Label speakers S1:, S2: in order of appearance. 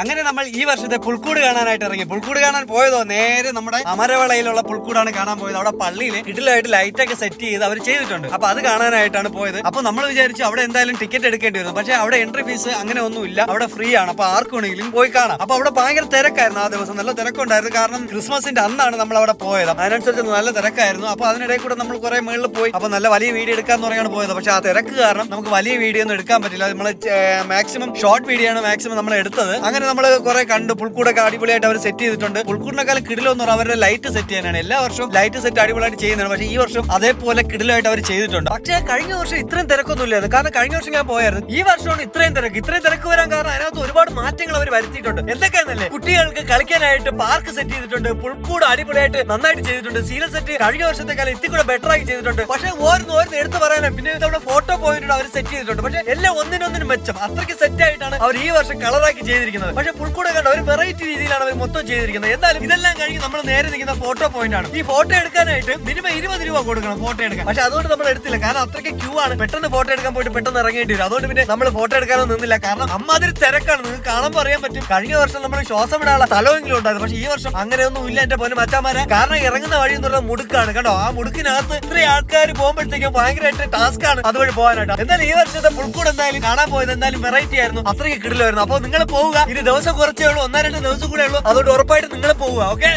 S1: അങ്ങനെ നമ്മൾ ഈ വർഷത്തെ പുൽക്കൂട് കാണാനായിട്ട് ഇറങ്ങി. പുൽക്കൂട് കാണാൻ പോയതോ? നേരെ നമ്മുടെ അമരവളയിലുള്ള പുൽക്കൂടാണ് കാണാൻ പോയത്. അവിടെ പള്ളിയിൽ ഇടിലായിട്ട് ലൈറ്റ് ഒക്കെ സെറ്റ് ചെയ്ത് അവർ ചെയ്തിട്ടുണ്ട്. അപ്പൊ അത് കാണാനായിട്ടാണ് പോയത്. അപ്പൊ നമ്മൾ വിചാരിച്ചു അവിടെ എന്തായാലും ടിക്കറ്റ് എടുക്കേണ്ടി വരും. പക്ഷേ അവിടെ എൻട്രി ഫീസ് അങ്ങനെ ഒന്നുമില്ല അവിടെ ഫ്രീ ആണ്. അപ്പൊ ആർക്ക് പോയി കാണാം. അപ്പൊ അവിടെ ഭയങ്കര തിരക്കായിരുന്നു ആ ദിവസം. നല്ല തിരക്കുണ്ടായിരുന്നു. കാരണം ക്രിസ്മസിന്റെ അന്നാണ് നമ്മൾ അവിടെ പോയത്. അതിനനുസരിച്ച് നല്ല തിരക്കായിരുന്നു. അപ്പൊ അതിനിടയിൽ കൂടെ നമ്മൾ കുറെ മേളിൽ പോയി. അപ്പൊ നല്ല വലിയ വീഡിയോ എടുക്കാന്ന് തുടങ്ങിയാണ് പോയത്. പക്ഷെ ആ തിരക്ക് കാരണം നമുക്ക് വലിയ വീഡിയോ ഒന്നും എടുക്കാൻ പറ്റില്ല. നമ്മൾ മാക്സിമം ഷോർട്ട് വീഡിയോ ആണ് മാക്സിമം നമ്മൾ എടുത്തത്. അങ്ങനെ നമ്മൾ കുറെ കണ്ട്. പുൽക്കൂടൊക്കെ അടിപൊളിയായിട്ട് അവർ സെറ്റ് ചെയ്തിട്ടുണ്ട്. പുൽക്കൂടിനേക്കാൾ കിടിലെന്ന് പറഞ്ഞാൽ അവരുടെ ലൈറ്റ് സെറ്റ് ചെയ്യാനാണ്. എല്ലാ വർഷവും ലൈറ്റ് സെറ്റ് അടിപൊളിയായിട്ട് ചെയ്യുന്നതാണ്. പക്ഷേ ഈ വർഷം അതേപോലെ കിടിലായിട്ട് അവർ ചെയ്തിട്ടുണ്ട്. പക്ഷേ കഴിഞ്ഞ വർഷം ഇത്രയും തിരക്കൊന്നും ഇല്ലായിരുന്നു കാരണം കഴിഞ്ഞ വർഷം ഞാൻ പോയായിരുന്നു. ഈ വർഷമാണ് ഇത്രയും തിരക്ക്. ഇത്രയും തിരക്ക് വരാൻ കാരണം അതിനകത്ത് ഒരുപാട് മാറ്റങ്ങൾ അവർ വരുത്തിയിട്ടുണ്ട്. എന്തൊക്കെയാണെന്നല്ലേ കുട്ടികൾക്ക് കളിക്കാനായിട്ട് പാർക്ക് സെറ്റ് ചെയ്തിട്ടുണ്ട് പുൽക്കൂട് അടിപൊളിയായിട്ട് നന്നായിട്ട് ചെയ്തിട്ടുണ്ട് സീരിയൽ സെറ്റ് കഴിഞ്ഞ വർഷത്തെക്കാലം ഇത്തി കൂടെ ബെറ്റർ ആയി ചെയ്തിട്ടുണ്ട്. പക്ഷെ ഓരോന്ന് ഓരോന്ന് എടുത്ത് പറയാനും. പിന്നെ നമ്മുടെ ഫോട്ടോ പോയിന്റ് അവർ സെറ്റ് ചെയ്തിട്ടുണ്ട്. പക്ഷെ എല്ലാം ഒന്നിനൊന്നിനും മെച്ചം. അത്രയ്ക്ക് സെറ്റ് ആയിട്ടാണ് അവർ ഈ വർഷം കളറാക്കി ചെയ്തിരിക്കുന്നത്. പക്ഷെ പുൽക്കൂട് കണ്ട ഒരു വെറൈറ്റി രീതിയിലാണ് അവർ മൊത്തം ചെയ്തിരിക്കുന്നത്. എന്തായാലും ഇതെല്ലാം കഴിഞ്ഞ് നമ്മൾ നേരെ നിൽക്കുന്ന ഫോട്ടോ പോയിന്റ് ആണ്. ഈ ഫോട്ടോ എടുക്കാനായിട്ട് മിനിമം ഇരുപത് രൂപ കൊടുക്കണം ഫോട്ടോ എടുക്കാൻ. പക്ഷെ അതുകൊണ്ട് നമ്മൾ എടുത്തില്ല. കാരണം അത്രയ്ക്ക് ക്യൂ ആണ്. പെട്ടെന്ന് ഫോട്ടോ എടുക്കാൻ പോയിട്ട് പെട്ടെന്ന് ഇറങ്ങേണ്ടി വരും. അതുകൊണ്ട് പിന്നെ നമ്മൾ ഫോട്ടോ എടുക്കാനൊന്നും നിന്നില്ല. കാരണം അമ്മാതിരി തിരക്കാണ്. കാണുമ്പോൾ പറയാൻ പറ്റും. കഴിഞ്ഞ വർഷം നമ്മൾ ശ്വാസം വിടാനുള്ള സ്ഥലമെങ്കിലും ഉണ്ടായിരുന്നു. പക്ഷെ ഈ വർഷം അങ്ങനെയൊന്നും ഇല്ല എന്റെ പോലെ മച്ചാമാരെ. കാരണം ഇറങ്ങുന്ന വഴി എന്ന് പറഞ്ഞാൽ മുടുക്കാണ്. കണ്ടോ? ആ മുടുക്കിനകത്ത് ഇത്രയും ആൾക്കാർ പോകുമ്പോഴത്തേക്കും ഭയങ്കരമായിട്ട് ടാസ്ക് ആണ് അതുവഴി പോകാനായിട്ട്. എന്തായാലും ഈ വർഷത്തെ പുൽക്കൂട് എന്തായാലും കാണാൻ പോയത് എന്തായാലും വെറൈറ്റി ആയിരുന്നു. അത്രയ്ക്ക് കിടിലായിരുന്നു അപ്പോൾ നിങ്ങൾ പോവുക. ഇനി ദിവസം കുറച്ചേ ഉള്ളൂ. ഒന്നോ രണ്ട് ദിവസം കൂടെ ഉള്ളൂ. അതുകൊണ്ട് ഉറപ്പായിട്ട് നിങ്ങൾ പോവുക. ഓക്കെ